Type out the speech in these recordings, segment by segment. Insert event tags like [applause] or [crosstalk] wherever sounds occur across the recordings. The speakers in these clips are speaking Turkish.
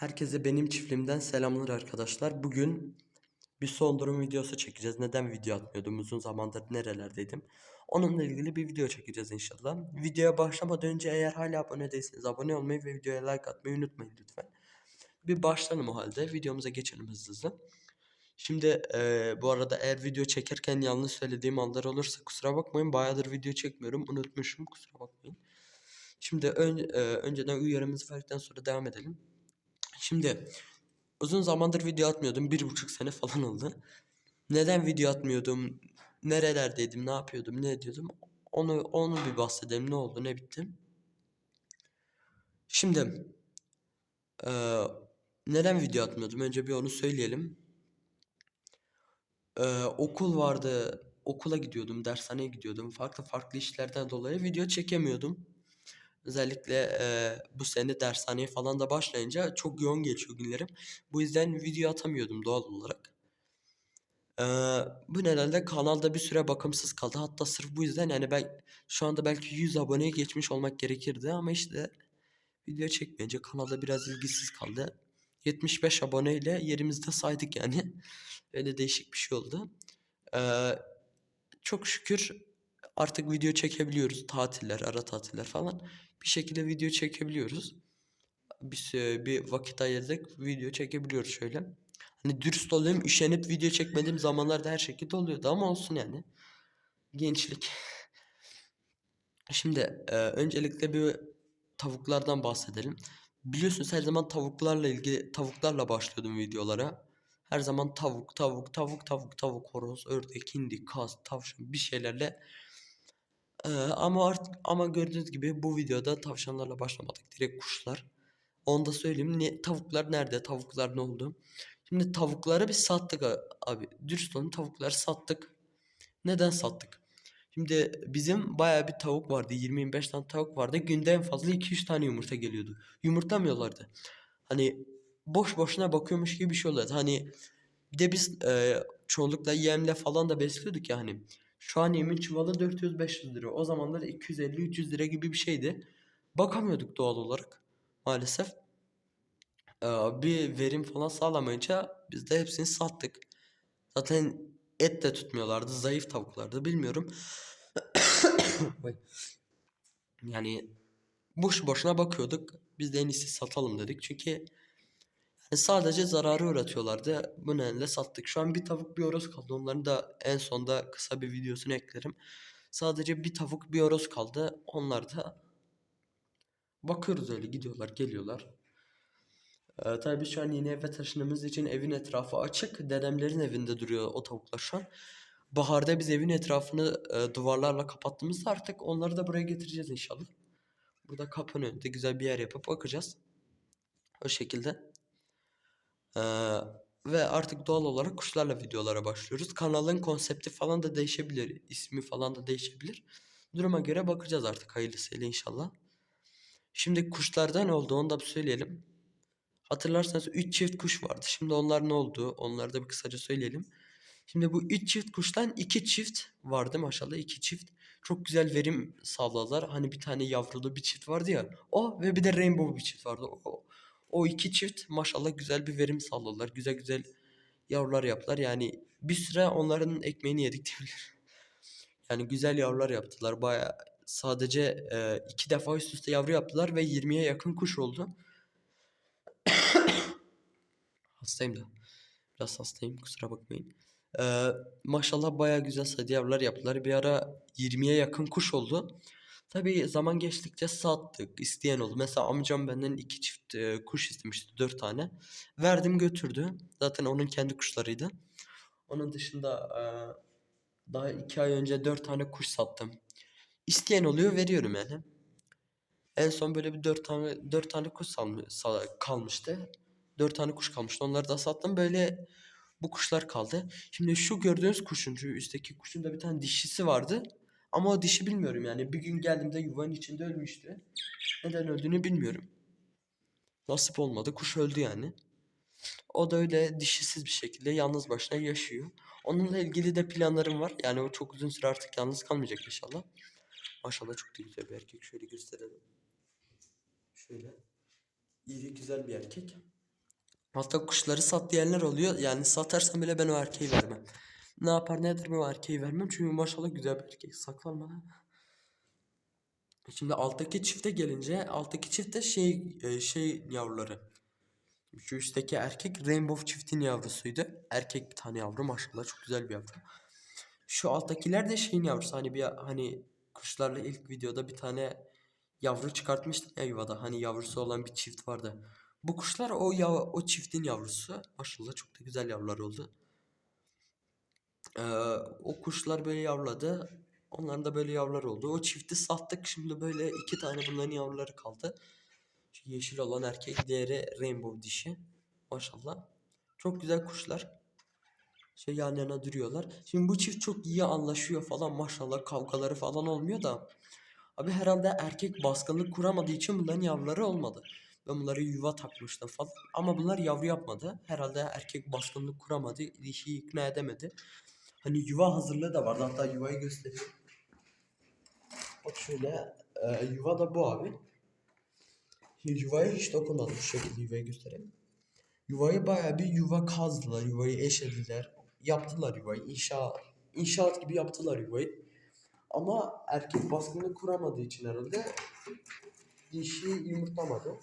Herkese benim çiftliğimden selamlar arkadaşlar. Bugün bir son durum videosu çekeceğiz. Neden video atmıyordum? Uzun zamandır nerelerdeydim? Onunla ilgili bir video çekeceğiz inşallah. Videoya başlamadan önce eğer hala abone değilseniz abone olmayı ve videoya like atmayı unutmayın lütfen. Bir başlayalım o halde. Videomuza geçelim hızlı hızlı. Şimdi eee, bu arada eğer video çekerken yanlış söylediğim anlar olursa kusura bakmayın. Bayağıdır video çekmiyorum. Unutmuşum. Kusura bakmayın. Şimdi ön, eee, önceden uyarımızı verdikten sonra devam edelim. Şimdi uzun zamandır video atmıyordum. Bir buçuk sene falan oldu. Neden video atmıyordum? Nerelerdeydim? Ne yapıyordum? Ne ediyordum? Onu onu bir bahsedelim. Ne oldu? Ne bitti? Şimdi eee, neden video atmıyordum? Önce bir onu söyleyelim. Eee, okul vardı. Okula gidiyordum. Dershaneye gidiyordum. Farklı farklı işlerden dolayı video çekemiyordum. Özellikle eee, bu sene dershaneye falan da başlayınca çok yoğun geçiyor günlerim. Bu yüzden video atamıyordum doğal olarak. Eee, bu nedenle kanalda bir süre bakımsız kaldı. Hatta sırf bu yüzden yani ben şu anda belki 100 aboneye geçmiş olmak gerekirdi ama işte video çekmeyince kanalda biraz ilgisiz kaldı. 75 aboneyle yerimizde saydık yani. Öyle değişik bir şey oldu. Eee, çok şükür artık video çekebiliyoruz. Tatiller, ara tatiller falan. Bir şekilde video çekebiliyoruz. Bir, sü- bir vakit ayırdık video çekebiliyoruz şöyle. Hani dürüst olayım üşenip video çekmediğim zamanlarda her şekilde oluyordu ama olsun yani. Gençlik. Şimdi e, öncelikle bir tavuklardan bahsedelim. Biliyorsunuz her zaman tavuklarla ilgili tavuklarla başlıyordum videolara. Her zaman tavuk, tavuk, tavuk, tavuk, tavuk, horoz, ördek, hindi, kaz, tavşan bir şeylerle. E, ama artık ama gördüğünüz gibi bu videoda tavşanlarla başlamadık. Direkt kuşlar. Onu da söyleyeyim. Ne, tavuklar nerede? Tavuklar ne oldu? Şimdi tavukları biz sattık abi. Dürüst olun tavukları sattık. Neden sattık? Şimdi bizim bayağı bir tavuk vardı. 20-25 tane tavuk vardı. Günde en fazla 2-3 tane yumurta geliyordu. Yumurtlamıyorlardı. Hani boş boşuna bakıyormuş gibi bir şey oluyordu. Hani bir de biz e, çoğunlukla yemle falan da besliyorduk ya hani. Şu an yemin çuvalı 400-500 lira. O zamanlar 250-300 lira gibi bir şeydi. Bakamıyorduk doğal olarak maalesef. Ee, bir verim falan sağlamayınca biz de hepsini sattık. Zaten et de tutmuyorlardı. Zayıf tavuklardı. Bilmiyorum. [coughs] Yani boş boşuna bakıyorduk. Biz de en iyisi satalım dedik. Çünkü yani sadece zararı uğratıyorlardı. Bu nedenle sattık. Şu an bir tavuk bir horoz kaldı. Onların da en sonda kısa bir videosunu eklerim. Sadece bir tavuk bir horoz kaldı. Onlar da bakıyoruz öyle gidiyorlar geliyorlar. Ee, tabii şu an yeni eve taşındığımız için evin etrafı açık. Dedemlerin evinde duruyor o tavuklar şu an. Baharda biz evin etrafını e, duvarlarla kapattığımızda artık onları da buraya getireceğiz inşallah. Burada kapının önünde güzel bir yer yapıp bakacağız. O şekilde. Ve artık doğal olarak kuşlarla videolara başlıyoruz. Kanalın konsepti falan da değişebilir. ismi falan da değişebilir. Duruma göre bakacağız artık hayırlısıyla inşallah. Şimdi kuşlardan oldu onu da bir söyleyelim. Hatırlarsanız 3 çift kuş vardı. Şimdi onlar ne oldu? Onları da bir kısaca söyleyelim. Şimdi bu 3 çift kuştan 2 çift vardı maşallah 2 çift. Çok güzel verim sağladılar. Hani bir tane yavrulu bir çift vardı ya. O ve bir de rainbow bir çift vardı. O, o iki çift maşallah güzel bir verim sağladılar. Güzel güzel yavrular yaptılar. Yani bir süre onların ekmeğini yedik [laughs] diyebilirim. Yani güzel yavrular yaptılar. Baya sadece e, iki defa üst üste yavru yaptılar ve 20'ye yakın kuş oldu. [coughs] Hastayım da. Biraz hastayım kusura bakmayın. Ee, maşallah baya güzel sayıda yavrular yaptılar. Bir ara 20'ye yakın kuş oldu. Tabii zaman geçtikçe sattık. isteyen oldu. Mesela amcam benden iki çift e, kuş istemişti. Dört tane. Verdim götürdü. Zaten onun kendi kuşlarıydı. Onun dışında e, daha iki ay önce dört tane kuş sattım. İsteyen oluyor veriyorum yani. En son böyle bir dört tane dört tane kuş kalmıştı. Dört tane kuş kalmıştı. Onları da sattım. Böyle bu kuşlar kaldı. Şimdi şu gördüğünüz kuşun, şu üstteki kuşun da bir tane dişisi vardı. Ama o dişi bilmiyorum yani. Bir gün geldiğimde yuvanın içinde ölmüştü. Neden öldüğünü bilmiyorum. Nasip olmadı. Kuş öldü yani. O da öyle dişisiz bir şekilde yalnız başına yaşıyor. Onunla ilgili de planlarım var. Yani o çok uzun süre artık yalnız kalmayacak inşallah. Maşallah çok da güzel bir erkek. Şöyle gösterelim. Şöyle. İri güzel bir erkek. Hatta kuşları sat diyenler oluyor. Yani satarsam bile ben o erkeği vermem. Ne yapar nedir o erkeği vermem. Çünkü maşallah güzel bir erkek. Saklanmadan. Şimdi alttaki çifte gelince alttaki çifte şey e, şey yavruları. Şu üstteki erkek Rainbow çiftin yavrusuydu. Erkek bir tane yavru maşallah çok güzel bir yavru. Şu alttakiler de şeyin yavrusu hani bir hani kuşlarla ilk videoda bir tane yavru çıkartmıştım ya yuvada. Hani yavrusu olan bir çift vardı. Bu kuşlar o ya o çiftin yavrusu. Maşallah çok da güzel yavrular oldu. Ee, o kuşlar böyle yavruladı. Onların da böyle yavrular oldu. O çifti sattık. Şimdi böyle iki tane bunların yavruları kaldı. Şu yeşil olan erkek, diğeri rainbow dişi. Maşallah. Çok güzel kuşlar. Şey yan yana duruyorlar. Şimdi bu çift çok iyi anlaşıyor falan maşallah. Kavgaları falan olmuyor da. Abi herhalde erkek baskınlık kuramadığı için bunların yavruları olmadı. Ben bunları yuva takmıştım falan. Ama bunlar yavru yapmadı. Herhalde erkek baskınlık kuramadı. Dişiyi ikna edemedi. Hani yuva hazırlığı da vardı. Hatta yuvayı göstereyim. Bak şöyle. e, yuva da bu abi. Yuvaya hiç dokunmadım. Şu şekilde yuvayı göstereyim. Yuvayı bayağı bir yuva kazdılar. Yuvayı eşediler. Yaptılar yuvayı. İnşa, inşaat gibi yaptılar yuvayı. Ama erkek baskını kuramadığı için herhalde dişi yumurtlamadı.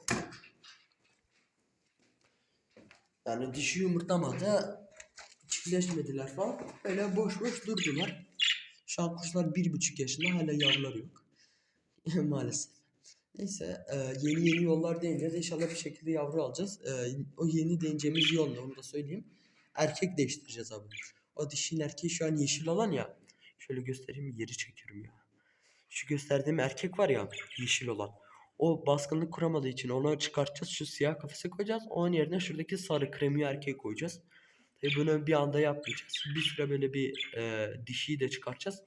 Yani dişi yumurtlamadı. Çiftleşmediler falan. Öyle boş boş durdular. Şu an kuşlar bir buçuk yaşında hala yavruları yok. [laughs] Maalesef. Neyse e, yeni yeni yollar deyince de inşallah bir şekilde yavru alacağız. E, o yeni deneyeceğimiz yol onu da söyleyeyim. Erkek değiştireceğiz abi. O dişinin erkeği şu an yeşil olan ya. Şöyle göstereyim yeri çekiyorum ya. Şu gösterdiğim erkek var ya yeşil olan. O baskınlık kuramadığı için onu çıkartacağız. Şu siyah kafese koyacağız. Onun yerine şuradaki sarı kremi erkeği koyacağız. Tabii bunu bir anda yapmayacağız. Bir süre böyle bir e, dişiyi de çıkartacağız.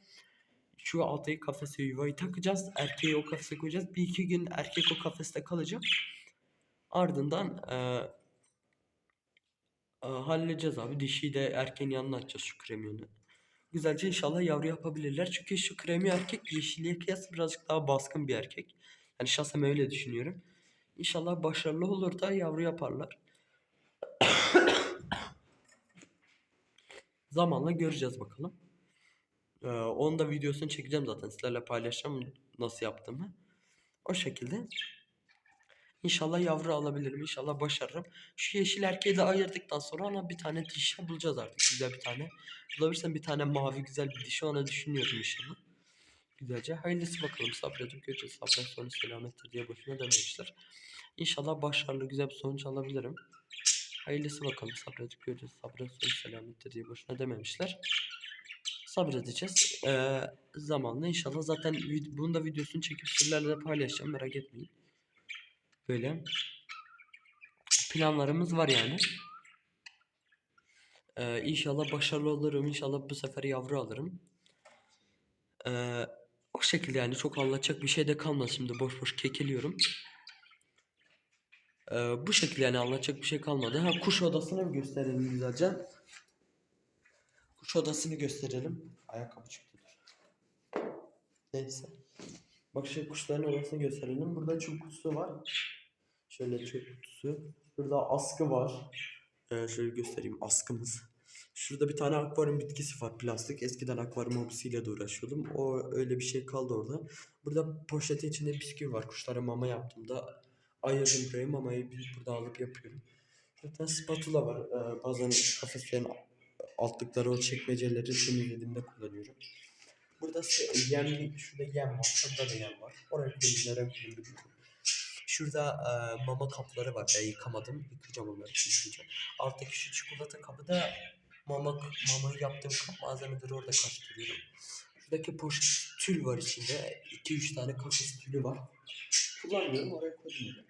Şu alttaki kafese yuvayı takacağız. Erkeği o kafese koyacağız. Bir iki gün erkek o kafeste kalacak. Ardından e, e, halledeceğiz abi. Dişiyi de erkeğin yanına atacağız şu kremiyonu. Güzelce inşallah yavru yapabilirler. Çünkü şu kremi erkek yeşilliğe kıyasla birazcık daha baskın bir erkek. Yani şahsen öyle düşünüyorum. İnşallah başarılı olur da yavru yaparlar. Zamanla göreceğiz bakalım. Ee, onun da videosunu çekeceğim zaten. Sizlerle paylaşacağım nasıl yaptığımı. O şekilde. İnşallah yavru alabilirim. İnşallah başarırım. Şu yeşil erkeği de ayırdıktan sonra ona bir tane dişi bulacağız artık. Güzel bir tane. Bulabilirsem bir tane mavi güzel bir dişi ona düşünüyorum inşallah. Güzelce. Hayırlısı bakalım. Sabredip göreceğiz. Sabret sonu selamettir diye boşuna dememişler. İnşallah başarılı güzel bir sonuç alabilirim. Hayırlısı bakalım. Sabredip göreceğiz. Sabret selamettir diye boşuna dememişler. Sabredeceğiz. Ee, zamanla inşallah zaten bunun da videosunu çekip sizlerle de paylaşacağım. Merak etmeyin. Böyle planlarımız var yani. Ee, inşallah başarılı olurum. İnşallah bu sefer yavru alırım. Ee, o şekilde yani çok anlatacak bir şey de kalmaz şimdi boş boş kekeliyorum. Ee, bu şekilde yani anlatacak bir şey kalmadı. Ha kuş odasını gösterelim güzelce. Kuş odasını gösterelim. Ayakkabı çıktı. Neyse. Bak şu kuşların odasını gösterelim. Burada çöp kutusu var. Şöyle çöp kutusu. Burada askı var. Ee, şöyle göstereyim askımız. Şurada bir tane akvaryum bitkisi var plastik. Eskiden akvaryum hobisiyle de uğraşıyordum. O öyle bir şey kaldı orada. Burada poşeti içinde bisküvi var. Kuşlara mama yaptım da ayırdım buraya mamayı bir burada alıp yapıyorum. Zaten spatula var. Ee, bazen kafeslerin altlıkları o çekmeceleri temizlediğimde kullanıyorum. Burada yem, şurada yem var. Şurada da yem var. Oraya koyayım bilmiyorum. Şurada e, mama kapları var. Ben yıkamadım. Yıkayacağım onları. Yıkayacağım. Alttaki şu çikolata kabı da mama, mamayı yaptığım kap malzemeleri orada karıştırıyorum. Şuradaki poşet tül var içinde. 2-3 tane kafes tülü var. Kullanmıyorum oraya koyuyorum.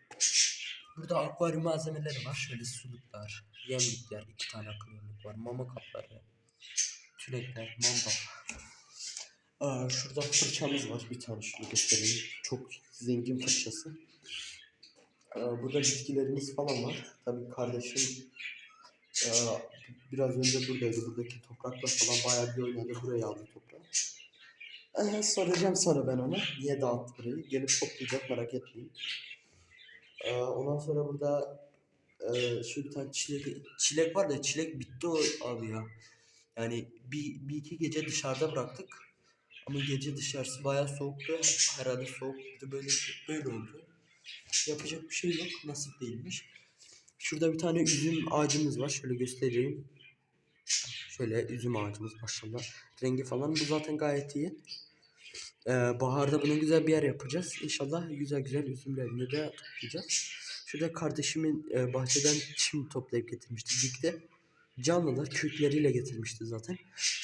Burada akvaryum malzemeleri var. Şöyle suluklar, yemlikler, iki tane akıllı yemlik var. Mama kapları, tülekler, mamba. Aa, şurada fırçamız var. Bir tane şunu göstereyim. Çok zengin fırçası. Burada bitkilerimiz falan var. Tabii kardeşim biraz önce buradaydı. Buradaki toprakla falan bayağı bir oynadı. Buraya aldı toprağı. Ee, soracağım sonra ben ona. Niye dağıttı burayı? Gelip toplayacak merak etmeyin. Ee, ondan sonra burada Ee, şu bir tane çilek, çilek var da çilek bitti o abi ya. Yani bir, bir iki gece dışarıda bıraktık. Ama gece dışarısı bayağı soğuktu. Herhalde soğuk bir de böyle böyle oldu. Yapacak bir şey yok. Nasip değilmiş. Şurada bir tane üzüm ağacımız var. Şöyle göstereyim. Şöyle üzüm ağacımız maşallah. Rengi falan bu zaten gayet iyi. Ee, baharda bunu güzel bir yer yapacağız. İnşallah güzel güzel üzümlerini de toplayacağız. Şurada kardeşimin e, bahçeden çim toplayıp getirmişti. Dikti. Canlılar kökleriyle getirmişti zaten.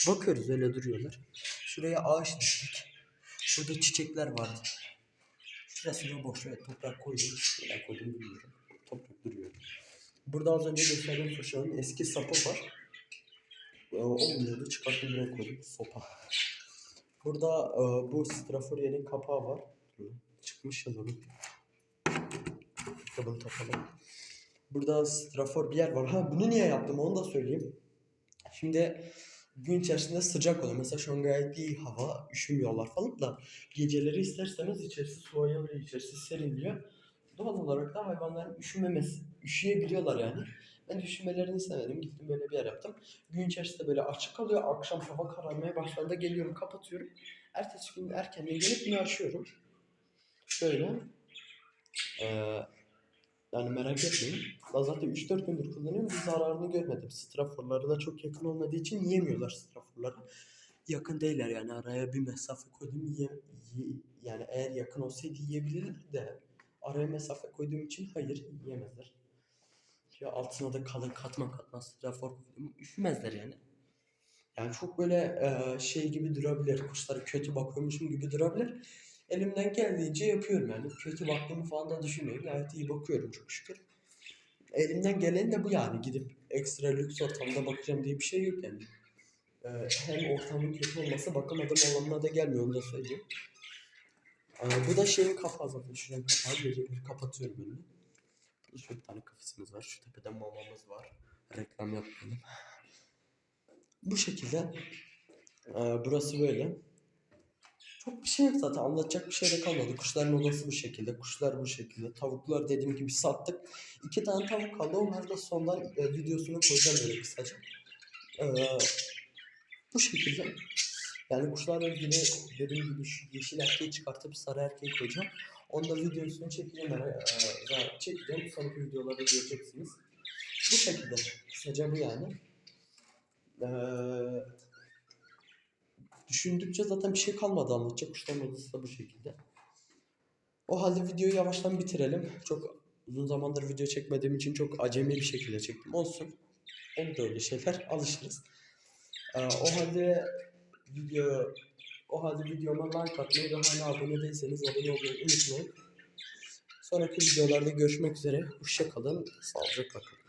Bakıyoruz öyle duruyorlar. Şuraya ağaç diktik. Burada çiçekler vardı. Şurasına boş toprak koydum. Nereye koydum bilmiyorum. Toprak duruyor. Burada az önce gösterdiğim fırçanın eski sapı var. Ee, olmuyordu çıkarttım buraya koydum. Sopa. Burada e, bu strafor yerin kapağı var. Çıkmış yazalım. Bunu takalım. Burada strafor bir yer var. Ha bunu niye yaptım onu da söyleyeyim. Şimdi gün içerisinde sıcak oluyor. Mesela şu an gayet iyi hava. Üşümüyorlar falan da. Geceleri isterseniz içerisi soğuyabiliyor. içerisi seriliyor. Doğal olarak da hayvanların üşümemesi, üşüyebiliyorlar yani. Ben de üşümelerini istemedim. Gittim böyle bir yer yaptım. Gün içerisinde böyle açık kalıyor. Akşam hava kararmaya başladığında geliyorum kapatıyorum. Ertesi gün erkenden gelip bunu açıyorum. Böyle. Ee, yani merak etmeyin. Ben zaten 3-4 gündür kullanıyorum. Bir zararını görmedim. Straforları da çok yakın olmadığı için yiyemiyorlar straforları. Yakın değiller yani araya bir mesafe koydum yiye, yi- yani eğer yakın olsaydı yiyebilirler de araya mesafe koyduğum için hayır yiyemezler. Ya altına da kalın katman katman strafor. Üşümezler yani. Yani çok böyle e, şey gibi durabilir. Kuşlara kötü bakıyormuşum gibi durabilir. Elimden geldiğince yapıyorum yani. Kötü baktığımı falan da düşünmüyorum. Gayet iyi bakıyorum çok şükür. Elimden gelen de bu yani. Gidip ekstra lüks ortamda bakacağım diye bir şey yok yani. Ee, hem ortamın kötü olması bakamadım anlamına da gelmiyor onu da söyleyeyim. Ee, bu da şeyin kapağı zaten. Şuranın kapağı geceleri kapatıyorum önünü. Şöyle bir tane kafesimiz var. Şu tepede mamamız var. Reklam yapmayalım. Bu şekilde. Ee, burası böyle. Çok bir şey yok zaten anlatacak bir şey de kalmadı. Kuşların odası bu şekilde, kuşlar bu şekilde. Tavuklar dediğim gibi sattık. İki tane tavuk kaldı. Onları da sondan e, videosunu koyacağım böyle kısaca. Ee, bu şekilde. Yani kuşlarla ilgili dediğim gibi şu yeşil erkeği çıkartıp sarı erkeği koyacağım. Onu da videosunu çekeceğim. E, çekeceğim. Sonraki videolarda göreceksiniz. Bu şekilde. Kısaca bu yani. Ee, düşündükçe zaten bir şey kalmadı anlatacak. Kuşların odası da bu şekilde. O halde videoyu yavaştan bitirelim. Çok uzun zamandır video çekmediğim için çok acemi bir şekilde çektim. Olsun. Olur da öyle şeyler. Alışırız. Ee, o halde video o halde videoma like atmayı ve hala abone değilseniz abone olmayı unutmayın. Sonraki videolarda görüşmek üzere. Hoşça kalın. Sağlıcakla kalın.